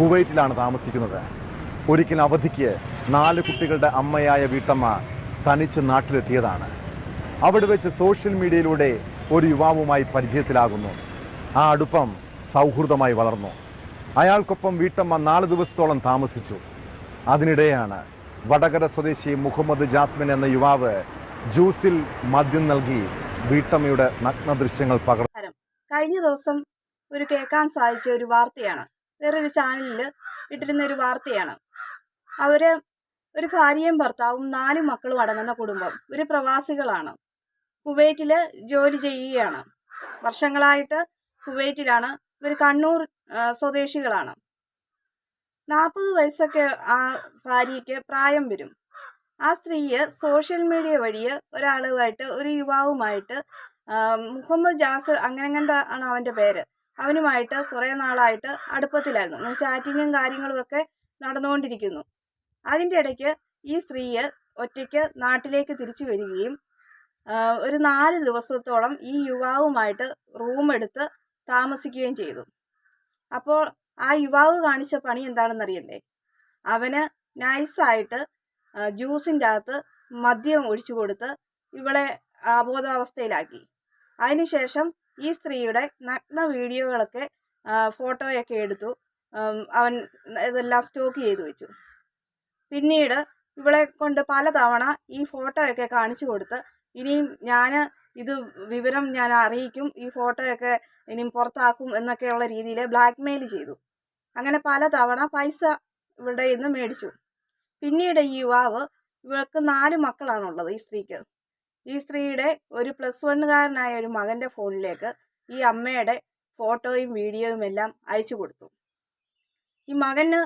കുവൈറ്റിലാണ് താമസിക്കുന്നത്. ഒരിക്കൽ അവധിക്ക് നാല് കുട്ടികളുടെ അമ്മയായ വീട്ടമ്മ തനിച്ച് നാട്ടിലെത്തിയതാണ്. അവിടെ വെച്ച് സോഷ്യൽ മീഡിയയിലൂടെ ഒരു യുവാവുമായി പരിചയത്തിലാകുന്നു. ആ അടുപ്പം സൗഹൃദമായി വളർന്നു. അയാൾക്കൊപ്പം വീട്ടമ്മ നാല് ദിവസത്തോളം താമസിച്ചു. അതിനിടെയാണ് വടകര സ്വദേശി മുഹമ്മദ് ജാസ്മിൻ എന്ന യുവാവ് ജ്യൂസിൽ മദ്യം നൽകി വീട്ടമ്മയുടെ നഗ്ന ദൃശ്യങ്ങൾ പകർന്നു കഴിഞ്ഞ ദിവസം ഒരു കേൾക്കാൻ സാധിച്ച ഒരു വാർത്തയാണ്. വേറൊരു ചാനലിൽ ഇട്ടിരുന്ന ഒരു വാർത്തയാണ്. അവർ ഒരു ഭാര്യയും ഭർത്താവും നാല് മക്കളും അടങ്ങുന്ന കുടുംബം. ഒരു പ്രവാസികളാണ്. കുവൈറ്റിൽ ജോലി ചെയ്യുകയാണ്. വർഷങ്ങളായിട്ട് കുവൈറ്റിലാണ്. ഇവർ കണ്ണൂർ സ്വദേശികളാണ്. നാൽപ്പത് വയസ്സൊക്കെ ആ ഭാര്യയ്ക്ക് പ്രായം വരും. ആ സ്ത്രീയെ സോഷ്യൽ മീഡിയ വഴി ഒരാളുമായിട്ട് ഒരു യുവാവുമായിട്ട് മുഹമ്മദ് ജാസർ അങ്ങനെ കണ്ട ആണ് അവന്റെ പേര്. അവനുമായിട്ട് കുറേ നാളായിട്ട് അടുപ്പത്തിലായിരുന്നു. ചാറ്റിങ്ങും കാര്യങ്ങളും ഒക്കെ നടന്നുകൊണ്ടിരിക്കുന്നു. അതിന്റെ ഇടയ്ക്ക് ഈ സ്ത്രീയെ ഒറ്റയ്ക്ക് നാട്ടിലേക്ക് തിരിച്ചു വരികയും ഒരു നാല് ദിവസത്തോളം ഈ യുവാവുമായിട്ട് റൂം എടുത്ത് താമസിക്കുകയും ചെയ്തു. അപ്പോൾ ആ യുവാവ് കാണിച്ച പണി എന്താണെന്ന് അറിയണ്ടേ? അവന് നൈസായിട്ട് ജ്യൂസിന്റെ അകത്ത് മദ്യം ഒഴിച്ചു കൊടുത്ത് ഇവളെ അബോധാവസ്ഥയിലാക്കി അതിനുശേഷം ഈ സ്ത്രീയുടെ നഗ്ന വീഡിയോകളൊക്കെ ഫോട്ടോയൊക്കെ എടുത്തു അവൻ ഇതെല്ലാം സ്റ്റോക്ക് ചെയ്തു വെച്ചു. പിന്നീട് ഇവളെ കൊണ്ട് പലതവണ ഈ ഫോട്ടോയൊക്കെ കാണിച്ചു കൊടുത്ത് ഇനിയും ഞാൻ ഇത് വിവരം ഞാൻ അറിയിക്കും ഈ ഫോട്ടോയൊക്കെ ഇനിയും പുറത്താക്കും എന്നൊക്കെയുള്ള രീതിയിൽ ബ്ലാക്ക് മെയിൽ ചെയ്തു. അങ്ങനെ പലതവണ പൈസ ഇവളുടെ ഇന്ന് മേടിച്ചു. പിന്നീട് ഈ യുവാവ് ഇവൾക്ക് നാല് മക്കളാണുള്ളത് ഈ സ്ത്രീക്ക്. ഈ സ്ത്രീയുടെ ഒരു പ്ലസ് വണ്ണുകാരനായ ഒരു മകന്റെ ഫോണിലേക്ക് ഈ അമ്മയുടെ ഫോട്ടോയും വീഡിയോയും എല്ലാം അയച്ചു കൊടുത്തു. ഈ മകന്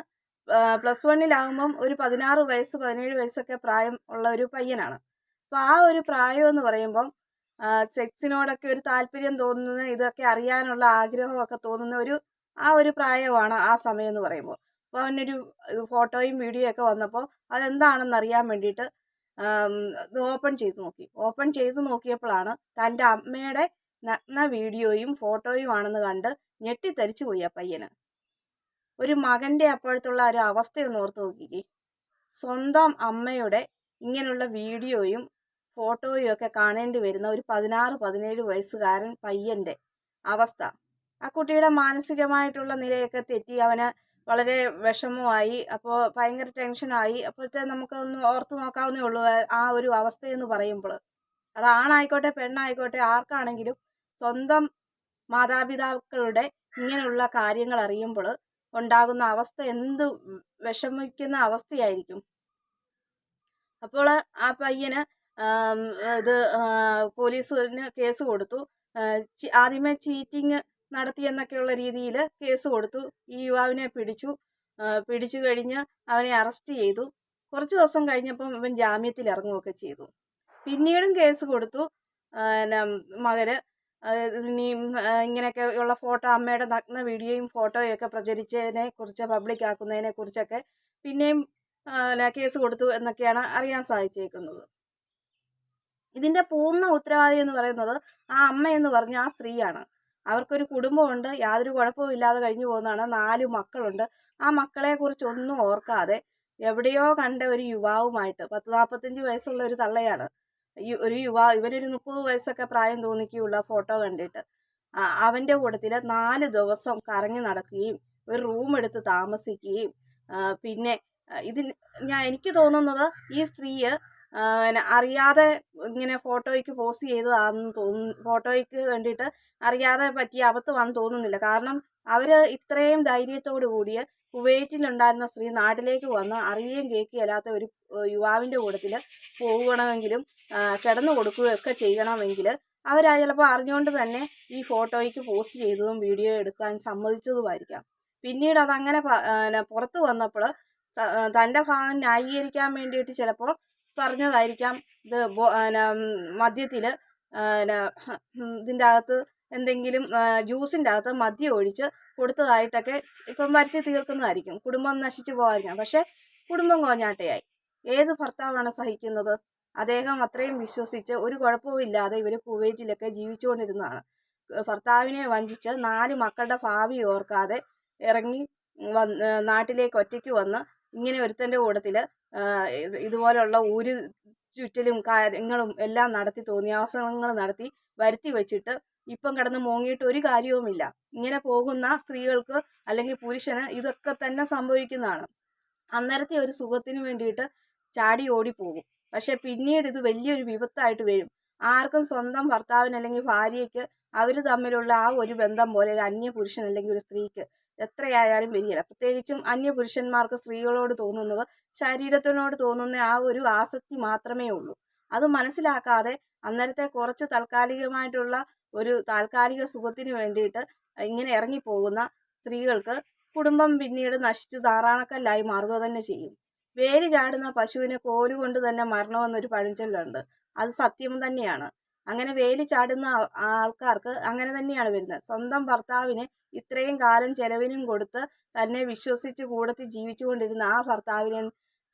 പ്ലസ് വണ്ണിലാകുമ്പം ഒരു പതിനാറ് വയസ്സ് പതിനേഴ് വയസ്സൊക്കെ പ്രായം ഉള്ള ഒരു പയ്യനാണ്. അപ്പോൾ ആ ഒരു പ്രായം എന്ന് പറയുമ്പം സെക്സിനോടൊക്കെ ഒരു താല്പര്യം തോന്നുന്ന ഇതൊക്കെ അറിയാനുള്ള ആഗ്രഹമൊക്കെ തോന്നുന്ന ഒരു ആ ഒരു പ്രായമാണ് ആ സമയം എന്ന് പറയുമ്പോൾ. അപ്പോൾ അവനൊരു ഫോട്ടോയും വീഡിയോ ഒക്കെ വന്നപ്പോൾ അതെന്താണെന്ന് അറിയാൻ വേണ്ടിയിട്ട് ഓപ്പൺ ചെയ്ത് നോക്കി. ഓപ്പൺ ചെയ്ത് നോക്കിയപ്പോഴാണ് തന്റെ അമ്മയുടെ നഗ്ന വീഡിയോയും ഫോട്ടോയും ആണെന്ന് കണ്ട് ഞെട്ടിത്തരിച്ചു പോയി ആ പയ്യന്. ഒരു മകന്റെ അപ്പോഴത്തുള്ള ഒരു അവസ്ഥയൊന്ന് ഓർത്ത് നോക്കിക്കേ. സ്വന്തം അമ്മയുടെ ഇങ്ങനെയുള്ള വീഡിയോയും ഫോട്ടോയും ഒക്കെ കാണേണ്ടി വരുന്ന ഒരു പതിനാറ് പതിനേഴ് വയസ്സുകാരൻ പയ്യന്റെ അവസ്ഥ. ആ കുട്ടിയുടെ മാനസികമായിട്ടുള്ള നിലയൊക്കെ തെറ്റി അവന് വളരെ വിഷമമായി അപ്പോൾ ഭയങ്കര ടെൻഷനായി. അപ്പോഴത്തെ നമുക്കൊന്ന് ഓർത്ത് നോക്കാവുന്നേ ഉള്ളൂ ആ ഒരു അവസ്ഥയെന്ന് പറയുമ്പോൾ. അത് ആണായിക്കോട്ടെ പെണ്ണായിക്കോട്ടെ ആർക്കാണെങ്കിലും സ്വന്തം മാതാപിതാക്കളുടെ ഇങ്ങനെയുള്ള കാര്യങ്ങൾ അറിയുമ്പോൾ ഉണ്ടാകുന്ന അവസ്ഥ എന്ത് വിഷമിക്കുന്ന അവസ്ഥയായിരിക്കും. അപ്പോൾ ആ പയ്യന് ഇത് പോലീസിന് കേസ് കൊടുത്തു. ആദ്യമേ ചീറ്റിങ് നടത്തിയെന്നൊക്കെയുള്ള രീതിയിൽ കേസ് കൊടുത്തു. ഈ യുവാവിനെ പിടിച്ചു. പിടിച്ചു കഴിഞ്ഞ് അവനെ അറസ്റ്റ് ചെയ്തു. കുറച്ച് ദിവസം കഴിഞ്ഞപ്പം ഇവൻ ജാമ്യത്തിൽ ഇറങ്ങുകയൊക്കെ ചെയ്തു. പിന്നീടും കേസ് കൊടുത്തു. മകര് ആ, ഇങ്ങനെയൊക്കെ ഉള്ള ഫോട്ടോ അമ്മയുടെ നഗ്ന വീഡിയോയും ഫോട്ടോയും ഒക്കെ പ്രചരിച്ചതിനെ കുറിച്ച് പബ്ലിക് ആക്കുന്നതിനെ കുറിച്ചൊക്കെ പിന്നെയും പിന്നെ കേസ് കൊടുത്തു എന്നൊക്കെയാണ് അറിയാൻ സാധിച്ചേക്കുന്നത്. ഇതിന്റെ പൂർണ ഉത്തരവാദി എന്ന് പറയുന്നത് ആ അമ്മ എന്ന് പറഞ്ഞ ആ സ്ത്രീയാണ്. അവർക്കൊരു കുടുംബമുണ്ട് യാതൊരു കുഴപ്പവും ഇല്ലാതെ കഴിഞ്ഞു പോകുന്നതാണ്. നാല് മക്കളുണ്ട്. ആ മക്കളെ കുറിച്ചൊന്നും ഓർക്കാതെ എവിടെയോ കണ്ട ഒരു യുവാവുമായിട്ട് പത്ത് നാൽപ്പത്തഞ്ച് വയസ്സുള്ള ഒരു തള്ളയാണ്. ഒരു യുവാ ഇവരൊരു മുപ്പത് വയസ്സൊക്കെ പ്രായം തോന്നിക്കുള്ള ഫോട്ടോ കണ്ടിട്ട് അവന്റെ കൂട്ടത്തിൽ നാല് ദിവസം കറങ്ങി നടക്കുകയും ഒരു റൂം എടുത്ത് താമസിക്കുകയും പിന്നെ ഇതിന് ഞാൻ എനിക്ക് തോന്നുന്നത് ഈ സ്ത്രീയെ അറിയാതെ ഇങ്ങനെ ഫോട്ടോയ്ക്ക് പോസ് ചെയ്തതാണെന്ന് തോന്നുന്നു ഫോട്ടോയ്ക്ക് വേണ്ടിയിട്ട് അറിയാതെ പറ്റിയ അബദ്ധമാണെന്ന് തോന്നുന്നില്ല. കാരണം അവർ ഇത്രയും ധൈര്യത്തോടു കൂടിയ കുവൈറ്റിലുണ്ടായിരുന്ന സ്ത്രീ നാട്ടിലേക്ക് വന്ന് അറിയുകയും കേൾക്കുകയല്ലാത്ത ഒരു യുവാവിന്റെ കൂട്ടത്തിൽ പോകണമെങ്കിലും കിടന്നു കൊടുക്കുകയൊക്കെ ചെയ്യണമെങ്കിൽ അവർ ചിലപ്പോൾ അറിഞ്ഞുകൊണ്ട് തന്നെ ഈ ഫോട്ടോയ്ക്ക് പോസ്റ്റ് ചെയ്തതും വീഡിയോ എടുക്കാൻ സമ്മതിച്ചതുമായിരിക്കാം. പിന്നീട് അതങ്ങനെ പുറത്തു വന്നപ്പോൾ തന്റെ ഭാഗം ന്യായീകരിക്കാൻ വേണ്ടിയിട്ട് ചിലപ്പോൾ പറഞ്ഞതായിരിക്കാം. ഇത് മദ്യത്തിൽ ഇതിന്റെ അകത്ത് എന്തെങ്കിലും ജ്യൂസിന്റെ അകത്ത് മദ്യം ഒഴിച്ച് കൊടുത്തതായിട്ടൊക്കെ ഇപ്പം വരുത്തി തീർക്കുന്നതായിരിക്കും. കുടുംബം നശിച്ചു പോകാതിരിക്കാം. പക്ഷേ കുടുംബം കോഞ്ഞാട്ടയായി ഏത് ഭർത്താവാണ് സഹിക്കുന്നത്? അദ്ദേഹം അത്രയും വിശ്വസിച്ച് ഒരു കുഴപ്പവും ഇല്ലാതെ ഇവർ കുവൈറ്റിലൊക്കെ ജീവിച്ചുകൊണ്ടിരുന്നതാണ്. ഭർത്താവിനെ വഞ്ചിച്ച് നാല് മക്കളുടെ ഭാവി ഓർക്കാതെ ഇറങ്ങി നാട്ടിലേക്ക് ഒറ്റയ്ക്ക് വന്ന് ഇങ്ങനെ ഒരുത്തന്റെ കൂട്ടത്തിൽ ഇതുപോലെയുള്ള ഊര് ചുറ്റലും കാര്യങ്ങളും എല്ലാം നടത്തി തോന്നിയാസങ്ങൾ നടത്തി വരുത്തി വെച്ചിട്ട് ഇപ്പം കിടന്ന് മോങ്ങിയിട്ട് ഒരു കാര്യവുമില്ല. ഇങ്ങനെ പോകുന്ന സ്ത്രീകൾക്ക് അല്ലെങ്കിൽ പുരുഷന് ഇതൊക്കെ തന്നെ സംഭവിക്കുന്നതാണ്. അന്നേരത്തെ ഒരു സുഖത്തിന് വേണ്ടിയിട്ട് ചാടി ഓടിപ്പോകും. പക്ഷെ പിന്നീട് ഇത് വലിയൊരു വിപത്തായിട്ട് വരും. ആർക്കും സ്വന്തം ഭർത്താവിന് അല്ലെങ്കിൽ ഭാര്യയ്ക്ക് അവർ തമ്മിലുള്ള ആ ഒരു ബന്ധം പോലെ ഒരു അന്യ പുരുഷൻ അല്ലെങ്കിൽ ഒരു സ്ത്രീക്ക് എത്രയായാലും വരികയില്ല പ്രത്യേകിച്ചും അന്യപുരുഷന്മാർക്ക് സ്ത്രീകളോട് തോന്നുന്നത് ശരീരത്തിനോട് തോന്നുന്ന ആ ഒരു ആസക്തി മാത്രമേ ഉള്ളൂ. അത് മനസ്സിലാക്കാതെ അന്നേരത്തെ കുറച്ച് താൽക്കാലികമായിട്ടുള്ള ഒരു താൽക്കാലിക സുഖത്തിന് വേണ്ടിയിട്ട് ഇങ്ങനെ ഇറങ്ങിപ്പോകുന്ന സ്ത്രീകൾക്ക് കുടുംബം പിന്നീട് നശിച്ച് താറാണക്കല്ലായി മാറുക തന്നെ ചെയ്യും. വേര് ചാടുന്ന പശുവിനെ കോലുകൊണ്ട് തന്നെ മരണമെന്നൊരു പഴഞ്ചൊല്ലുണ്ട്. അത് സത്യം തന്നെയാണ്. അങ്ങനെ വേലി ചാടുന്ന ആൾക്കാർക്ക് അങ്ങനെ തന്നെയാണ് വരുന്നത്. സ്വന്തം ഭർത്താവിന് ഇത്രയും കാലം ചെലവിനും കൊടുത്ത് തന്നെ വിശ്വസിച്ച് കൂടത്തിൽ ജീവിച്ചുകൊണ്ടിരുന്ന ആ ഭർത്താവിനെ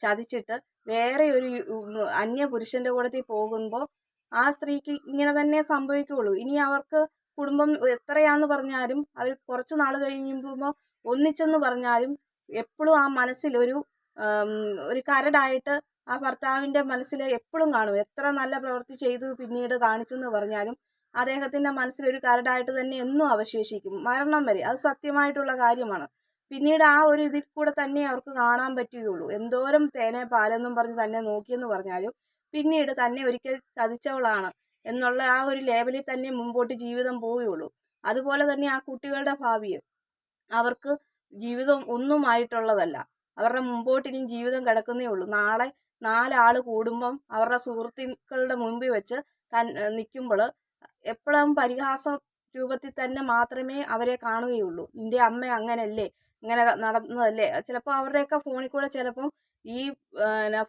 ചതിച്ചിട്ട് വേറെ ഒരു അന്യ പുരുഷന്റെ കൂടത്തിൽ പോകുമ്പോൾ ആ സ്ത്രീക്ക് ഇങ്ങനെ തന്നെ സംഭവിക്കുകയുള്ളൂ ഇനി അവർക്ക് കുടുംബം എത്രയാന്ന് പറഞ്ഞാലും അവർ കുറച്ച് നാൾ കഴിയുമ്പോൾ ഒന്നിച്ചെന്ന് പറഞ്ഞാലും എപ്പോഴും ആ മനസ്സിൽ ഒരു ഒരു കരടായിട്ട് ആ ഭർത്താവിന്റെ മനസ്സിൽ എപ്പോഴും കാണും. എത്ര നല്ല പ്രവൃത്തി ചെയ്തു പിന്നീട് കാണിച്ചെന്ന് പറഞ്ഞാലും അദ്ദേഹത്തിന്റെ മനസ്സിൽ ഒരു കരടായിട്ട് തന്നെ എന്നും അവശേഷിക്കും. മരണം വരെ. അത് സത്യമായിട്ടുള്ള കാര്യമാണ്. പിന്നീട് ആ ഒരു ഇതിൽ കൂടെ തന്നെ അവർക്ക് കാണാൻ പറ്റുകയുള്ളൂ. എന്തോരം തേനെ പാലെന്നും പറഞ്ഞ് തന്നെ നോക്കിയെന്ന് പറഞ്ഞാലും പിന്നീട് തന്നെ ഒരിക്കൽ ചതിച്ചവളാണ് എന്നുള്ള ആ ഒരു ലേബലിൽ തന്നെ മുമ്പോട്ട് ജീവിതം പോവുകയുള്ളൂ. അതുപോലെ തന്നെ ആ കുട്ടികളുടെ ഭാവി അവർക്ക് ജീവിതം ഒന്നുമായിട്ടുള്ളതല്ല. അവരുടെ മുമ്പോട്ട് ഇനിയും ജീവിതം കിടക്കുന്നേ ഉള്ളൂ. നാളെ നാലാൾ കൂടുമ്പം അവരുടെ സുഹൃത്തുക്കളുടെ മുമ്പിൽ വെച്ച് തൻ നിൽക്കുമ്പോൾ എപ്പോഴും പരിഹാസ രൂപത്തിൽ തന്നെ മാത്രമേ അവരെ കാണുകയുള്ളൂ. നിന്റെ അമ്മ അങ്ങനല്ലേ? ഇങ്ങനെ നടന്നതല്ലേ? ചിലപ്പോൾ അവരുടെയൊക്കെ ഫോണിൽ കൂടെ ചിലപ്പം ഈ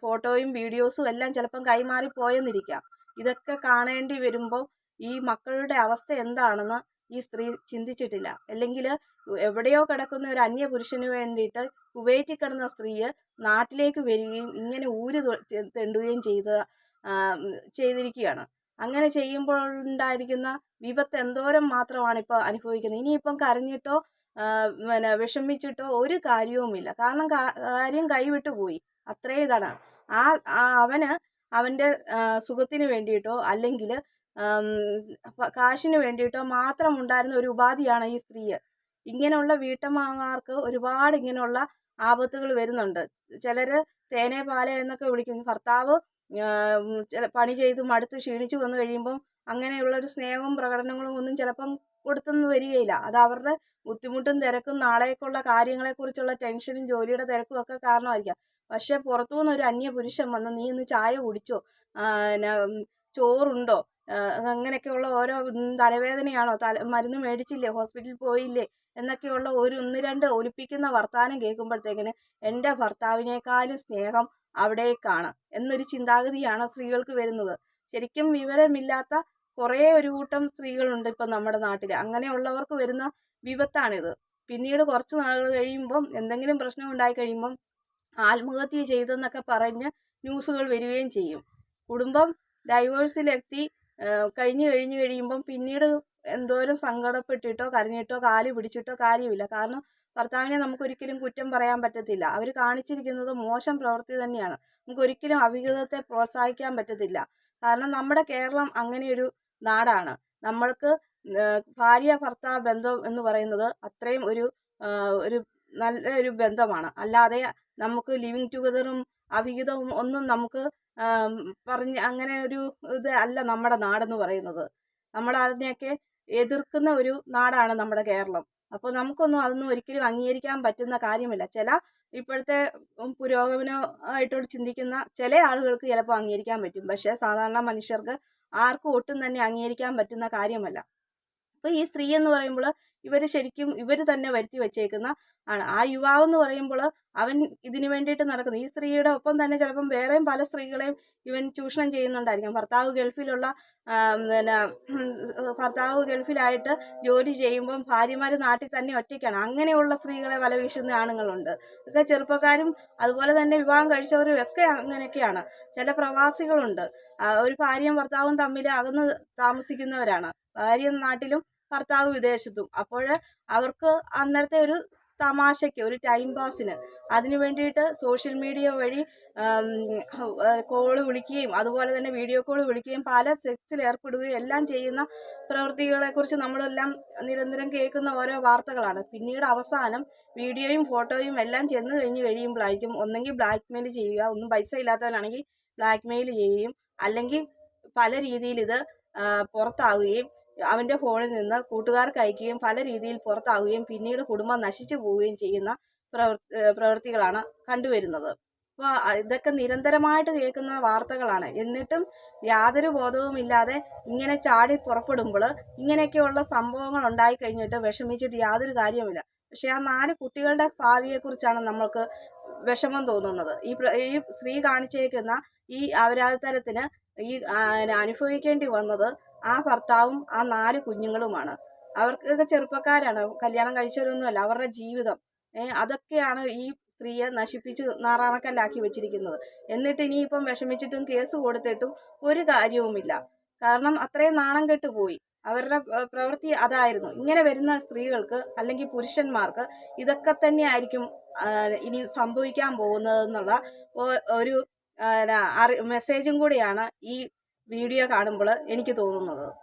ഫോട്ടോയും വീഡിയോസും എല്ലാം ചിലപ്പം കൈമാറി പോയെന്നിരിക്കാം. ഇതൊക്കെ കാണേണ്ടി വരുമ്പോൾ ഈ മക്കളുടെ അവസ്ഥ എന്താണെന്ന് ഈ സ്ത്രീ ചിന്തിച്ചിട്ടില്ല. അല്ലെങ്കിൽ എവിടെയോ കിടക്കുന്ന ഒരു അന്യ പുരുഷന് വേണ്ടിയിട്ട് കുവൈറ്റിൽ കിടന്ന സ്ത്രീ നാട്ടിലേക്ക് വരികയും ഇങ്ങനെ ഊര് തെണ്ടുകയും ചെയ്ത ചെയ്തിരിക്കുകയാണ്. അങ്ങനെ ചെയ്യുമ്പോൾ ഉണ്ടായിരിക്കുന്ന വിപത്ത് എന്തോരം മാത്രമാണ് ഇപ്പോൾ അനുഭവിക്കുന്നത്. ഇനിയിപ്പം കരഞ്ഞിട്ടോ പിന്നെ വിഷമിച്ചിട്ടോ ഒരു കാര്യവുമില്ല. കാരണം കാര്യം കൈവിട്ടു പോയി. അത്രേ ഇതാണ് ആ അവന് അവന്റെ സുഖത്തിന് വേണ്ടിയിട്ടോ അല്ലെങ്കിൽ കാശിന് വേണ്ടിയിട്ടോ മാത്രം ഉണ്ടായിരുന്ന ഒരു ഉപാധിയാണ് ഈ സ്ത്രീ ഇങ്ങനെയുള്ള വീട്ടമ്മമാർക്ക് ഒരുപാട് ഇങ്ങനെയുള്ള ആപത്തുകൾ വരുന്നുണ്ട്. ചിലർ തേനെ പാല എന്നൊക്കെ വിളിക്കും. ഭർത്താവ് പണി ചെയ്ത് മടുത്ത് ക്ഷീണിച്ചു വന്നു കഴിയുമ്പം അങ്ങനെയുള്ള ഒരു സ്നേഹവും പ്രകടനങ്ങളും ഒന്നും ചിലപ്പം കൊടുത്തൊന്നും വരികയില്ല. അത് അവരുടെ ബുദ്ധിമുട്ടും തിരക്കും നാളേക്കുള്ള കാര്യങ്ങളെക്കുറിച്ചുള്ള ടെൻഷനും ജോലിയുടെ തിരക്കും ഒക്കെ കാരണമായിരിക്കാം. പക്ഷെ പുറത്തുനിന്ന് ഒരു അന്യ പുരുഷൻ വന്ന് നീ ഇന്ന് ചായ കുടിച്ചോ? ചോറുണ്ടോ? അങ്ങനെയൊക്കെയുള്ള ഓരോ തലവേദനയാണോ? തല മരുന്ന് മേടിച്ചില്ലേ? ഹോസ്പിറ്റലിൽ പോയില്ലേ? എന്നൊക്കെയുള്ള ഒരു ഒന്ന് രണ്ട് ഒലിപ്പിക്കുന്ന വർത്തമാനം കേൾക്കുമ്പോഴത്തേക്കിന് എന്റെ ഭർത്താവിനേക്കാളും സ്നേഹം അവിടേക്കാണ് എന്നൊരു ചിന്താഗതിയാണ് സ്ത്രീകൾക്ക് വരുന്നത്. ശരിക്കും വിവരമില്ലാത്ത കുറേ ഒരു കൂട്ടം സ്ത്രീകളുണ്ട് ഇപ്പം നമ്മുടെ നാട്ടിൽ അങ്ങനെയുള്ളവർക്ക് വരുന്ന വിപത്താണിത്. പിന്നീട് കുറച്ച് നാളുകൾ കഴിയുമ്പം എന്തെങ്കിലും പ്രശ്നം ഉണ്ടായി കഴിയുമ്പം ആത്മഹത്യ ചെയ്തെന്നൊക്കെ പറഞ്ഞ് ന്യൂസുകൾ വരികയും ചെയ്യും. കുടുംബം ഡൈവേഴ്സിലെത്തി കഴിഞ്ഞ് കഴിഞ്ഞ് കഴിയുമ്പം പിന്നീട് എന്തോരം സങ്കടപ്പെട്ടിട്ടോ കരഞ്ഞിട്ടോ കാൽ പിടിച്ചിട്ടോ കാര്യമില്ല. കാരണം ഭർത്താവിനെ നമുക്കൊരിക്കലും കുറ്റം പറയാൻ പറ്റത്തില്ല. അവർ കാണിച്ചിരിക്കുന്നത് മോശം പ്രവൃത്തി തന്നെയാണ്. നമുക്കൊരിക്കലും അവിഹിതത്തെ പ്രോത്സാഹിക്കാൻ പറ്റത്തില്ല. കാരണം നമ്മുടെ കേരളം അങ്ങനെയൊരു നാടാണ്. നമ്മൾക്ക് ഭാര്യ ഭർത്താവ് ബന്ധം എന്ന് പറയുന്നത് അത്രയും ഒരു ഒരു നല്ല ഒരു ബന്ധമാണ്. അല്ലാതെ നമുക്ക് ലിവിങ് ടുഗദറും അവിഹിതവും ഒന്നും നമുക്ക് പറഞ്ഞ് അങ്ങനെ ഒരു ഇത് അല്ല നമ്മുടെ നാടെന്ന് പറയുന്നത്. നമ്മൾ അതിനെയൊക്കെ എതിർക്കുന്ന ഒരു നാടാണ് നമ്മുടെ കേരളം. അപ്പോൾ നമുക്കൊന്നും അതൊന്നും ഒരിക്കലും അംഗീകരിക്കാൻ പറ്റുന്ന കാര്യമില്ല. ചില ഇപ്പോഴത്തെ പുരോഗമനമായിട്ടോട് ചിന്തിക്കുന്ന ചില ആളുകൾക്ക് ചിലപ്പോൾ അംഗീകരിക്കാൻ പറ്റും. പക്ഷേ സാധാരണ മനുഷ്യർക്ക് ആർക്കും ഒട്ടും തന്നെ അംഗീകരിക്കാൻ പറ്റുന്ന കാര്യമല്ല. അപ്പോൾ ഈ സ്ത്രീ എന്ന് പറയുമ്പോൾ ഇവർ ശരിക്കും ഇവർ തന്നെ വരുത്തി വെച്ചേക്കുന്ന ആണ്. ആ യുവാവ് എന്ന് പറയുമ്പോൾ അവൻ ഇതിനു വേണ്ടിയിട്ട് നടക്കുന്നു. ഈ സ്ത്രീയുടെ ഒപ്പം തന്നെ ചിലപ്പം വേറെയും പല സ്ത്രീകളെയും ഇവൻ ചൂഷണം ചെയ്യുന്നുണ്ടായിരിക്കും. ഭർത്താവ് ഗൾഫിലുള്ള പിന്നെ ഭർത്താവ് ഗൾഫിലായിട്ട് ജോലി ചെയ്യുമ്പം ഭാര്യമാർ നാട്ടിൽ തന്നെ ഒറ്റയ്ക്കാണ്. അങ്ങനെയുള്ള സ്ത്രീകളെ വല വീശുന്ന ആണുങ്ങളുണ്ട്. ഒക്കെ ചെറുപ്പക്കാരും അതുപോലെ തന്നെ വിവാഹം കഴിച്ചവരും ഒക്കെ അങ്ങനെയൊക്കെയാണ്. ചില പ്രവാസികളുണ്ട്. ഒരു ഭാര്യയും ഭർത്താവും തമ്മിൽ അകന്ന് താമസിക്കുന്നവരാണ്. ഭാര്യ നാട്ടിലും ഭർത്താവ് വിദേശത്തും. അപ്പോൾ അവർക്ക് അന്നേരത്തെ ഒരു തമാശയ്ക്ക് ഒരു ടൈം പാസിന് അതിനു വേണ്ടിയിട്ട് സോഷ്യൽ മീഡിയ വഴി കോൾ വിളിക്കുകയും അതുപോലെ തന്നെ വീഡിയോ കോൾ വിളിക്കുകയും പല സെക്സിൽ ഏർപ്പെടുകയും എല്ലാം ചെയ്യുന്ന പ്രവൃത്തികളെക്കുറിച്ച് നമ്മളെല്ലാം നിരന്തരം കേൾക്കുന്ന ഓരോ വാർത്തകളാണ്. പിന്നീട് അവസാനം വീഡിയോയും ഫോട്ടോയും എല്ലാം ചെന്ന് കഴിഞ്ഞ് കഴിയുമ്പോഴായിരിക്കും ഒന്നെങ്കിൽ ബ്ലാക്ക് മെയിൽ ചെയ്യുക ഒന്നും പൈസ ഇല്ലാത്തവനാണെങ്കിൽ ബ്ലാക്ക് മെയിൽ ചെയ്യുകയും അല്ലെങ്കിൽ പല രീതിയിൽ ഇത് പുറത്താവുകയും അവന്റെ ഫോണിൽ നിന്ന് കൂട്ടുകാർക്ക് അയക്കുകയും പല രീതിയിൽ പുറത്താവുകയും പിന്നീട് കുടുംബം നശിച്ചു പോവുകയും ചെയ്യുന്ന പ്രവൃത്തികളാണ് കണ്ടുവരുന്നത്. അപ്പോൾ ഇതൊക്കെ നിരന്തരമായിട്ട് കേൾക്കുന്ന വാർത്തകളാണ്. എന്നിട്ടും യാതൊരു ബോധവുമില്ലാതെ ഇങ്ങനെ ചാടി പുറപ്പെടുമ്പോൾ ഇങ്ങനെയൊക്കെയുള്ള സംഭവങ്ങൾ ഉണ്ടായി കഴിഞ്ഞിട്ട് വിഷമിച്ചിട്ട് യാതൊരു കാര്യവുമില്ല. പക്ഷെ ആ നാല് കുട്ടികളുടെ ഭാവിയെക്കുറിച്ചാണ് നമ്മൾക്ക് വിഷമം തോന്നുന്നത്. ഈ ഈ സ്ത്രീ കാണിച്ചേക്കുന്ന ഈ അപരാധത്തരത്തിന് ഈ അനുഭവിക്കേണ്ടി വന്നത് ആ ഭർത്താവും ആ നാല് കുഞ്ഞുങ്ങളുമാണ്. അവർക്കൊക്കെ ചെറുപ്പക്കാരാണ്. കല്യാണം കഴിച്ചവരൊന്നുമല്ല. അവരുടെ ജീവിതം. അതൊക്കെയാണ് ഈ സ്ത്രീയെ നശിപ്പിച്ച് നാറാണക്കല്ലാക്കി വെച്ചിരിക്കുന്നത്. എന്നിട്ട് ഇനിയിപ്പം വിഷമിച്ചിട്ടും കേസ് കൊടുത്തിട്ടും ഒരു കാര്യവുമില്ല. കാരണം അത്രയും നാണം കെട്ട് പോയി. അവരുടെ പ്രവൃത്തി അതായിരുന്നു. ഇങ്ങനെ വരുന്ന സ്ത്രീകൾക്ക് അല്ലെങ്കിൽ പുരുഷന്മാർക്ക് ഇതൊക്കെ തന്നെയായിരിക്കും ഇനി സംഭവിക്കാൻ പോകുന്നതെന്നുള്ള ഒരു മെസ്സേജും കൂടിയാണ് ഈ വീഡിയോ കാണുമ്പോൾ എനിക്ക് തോന്നുന്നത്.